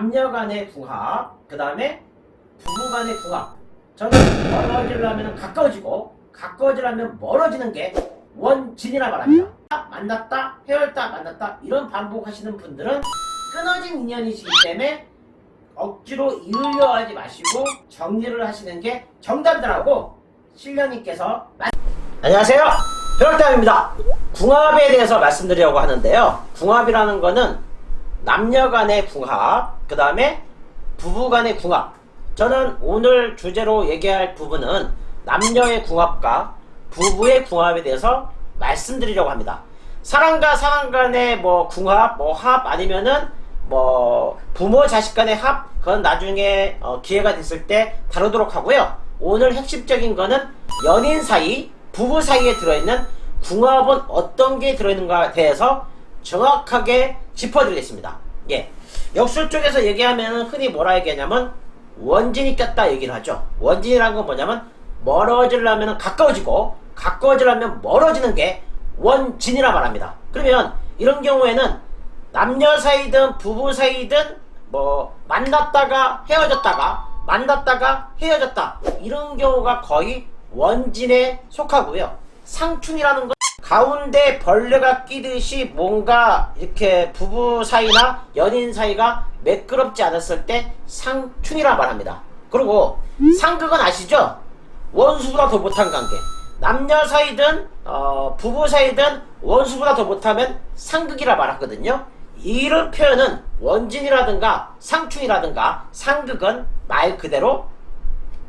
남녀 간의 궁합, 그 다음에 부부 간의 궁합. 저는 멀어지려면 가까워지고, 가까워지려면 멀어지는 게 원진이라 말합니다. 만났다, 헤어졌다, 만났다, 이런 반복하시는 분들은 끊어진 인연이시기 때문에 억지로 이으려 하지 마시고 정리를 하시는 게 정답이라고 신령님께서 말... 안녕하세요. 벼락담입니다. 궁합에 대해서 말씀드리려고 하는데요. 궁합이라는 거는 남녀 간의 궁합, 그 다음에 부부 간의 궁합. 저는 오늘 주제로 얘기할 부분은 남녀의 궁합과 부부의 궁합에 대해서 말씀드리려고 합니다. 사람과 사람 간의 뭐 궁합, 뭐 합 아니면은 뭐 부모 자식 간의 합 그건 나중에 어, 기회가 됐을 때 다루도록 하고요. 오늘 핵심적인 거는 연인 사이, 부부 사이에 들어있는 궁합은 어떤 게 들어있는가에 대해서 정확하게 짚어드리겠습니다. 예. 역술 쪽에서 얘기하면 흔히 뭐라 얘기하냐면 원진이 꼈다 얘기를 하죠. 원진이라는 건 뭐냐면 멀어지려면 가까워지고 가까워지려면 멀어지는 게 원진이라 말합니다. 그러면 이런 경우에는 남녀 사이든 부부 사이든 뭐 만났다가 헤어졌다가 만났다가 헤어졌다 이런 경우가 거의 원진에 속하고요. 상충이라는 건 가운데 벌레가 끼듯이 뭔가 이렇게 부부 사이나 연인 사이가 매끄럽지 않았을 때 상충이라 말합니다. 그리고 상극은 아시죠? 원수보다 더 못한 관계. 남녀 사이든 어, 부부 사이든 원수보다 더 못하면 상극이라 말하거든요. 이런 표현은 원진이라든가 상충이라든가 상극은 말 그대로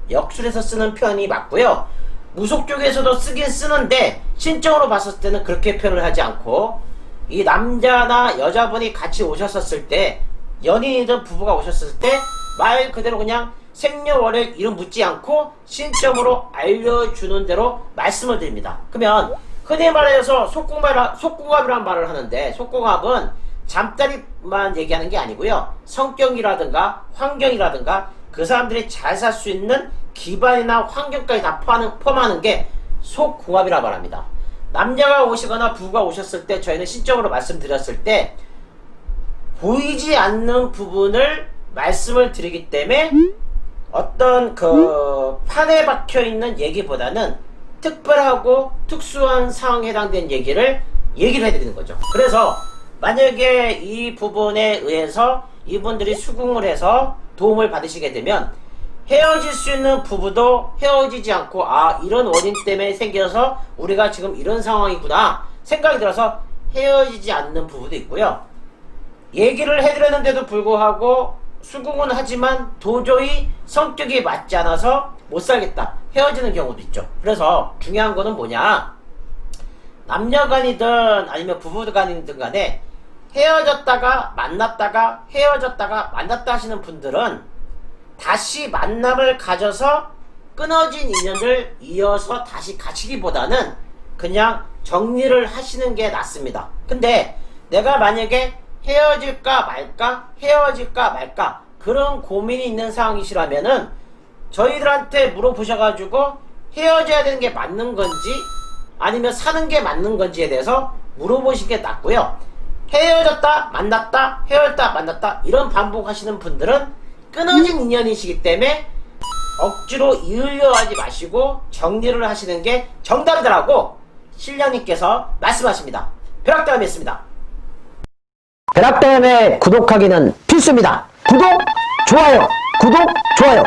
역술에서 쓰는 표현이 맞고요. 무속 쪽에서도 쓰긴 쓰는데 신적으로 봤을 때는 그렇게 표현을 하지 않고 이 남자나 여자분이 같이 오셨었을 때 연인이든 부부가 오셨을 때 말 그대로 그냥 생년월일 이름 묻지 않고 신점으로 알려주는 대로 말씀을 드립니다. 그러면 흔히 말해서 속궁합이라, 속궁합이라는 말을 하는데 속궁합은 잠자리만 얘기하는 게 아니고요. 성격이라든가 환경이라든가 그 사람들이 잘 살 수 있는 기반이나 환경까지 다 포함하는 게 속궁합이라 말합니다. 남자가 오시거나 부부가 오셨을 때 저희는 신적으로 말씀드렸을 때 보이지 않는 부분을 말씀을 드리기 때문에 어떤 그 판에 박혀 있는 얘기보다는 특별하고 특수한 상황에 해당된 얘기를 얘기를 해드리는 거죠. 그래서 만약에 이 부분에 의해서 이분들이 수긍을 해서 도움을 받으시게 되면 헤어질 수 있는 부부도 헤어지지 않고 아 이런 원인 때문에 생겨서 우리가 지금 이런 상황이구나 생각이 들어서 헤어지지 않는 부부도 있고요. 얘기를 해드렸는데도 불구하고 수긍은 하지만 도저히 성격이 맞지 않아서 못 살겠다 헤어지는 경우도 있죠. 그래서 중요한 거는 뭐냐 남녀간이든 아니면 부부간이든 간에 헤어졌다가 만났다가 헤어졌다가 만났다 하시는 분들은 다시 만남을 가져서 끊어진 인연을 이어서 다시 가시기보다는 그냥 정리를 하시는 게 낫습니다. 근데 내가 만약에 헤어질까 말까 헤어질까 말까 그런 고민이 있는 상황이시라면은 저희들한테 물어보셔가지고 헤어져야 되는 게 맞는 건지 아니면 사는 게 맞는 건지에 대해서 물어보시는 게 낫고요. 헤어졌다 만났다 헤어졌다 만났다 이런 반복하시는 분들은 끊어진 인연이시기 때문에 억지로 이으려 하지 마시고 정리를 하시는 게 정답이더라고 신령님께서 말씀하십니다. 벼락다음이었습니다. 벼락다음에 구독하기는 필수입니다. 구독, 좋아요, 구독, 좋아요.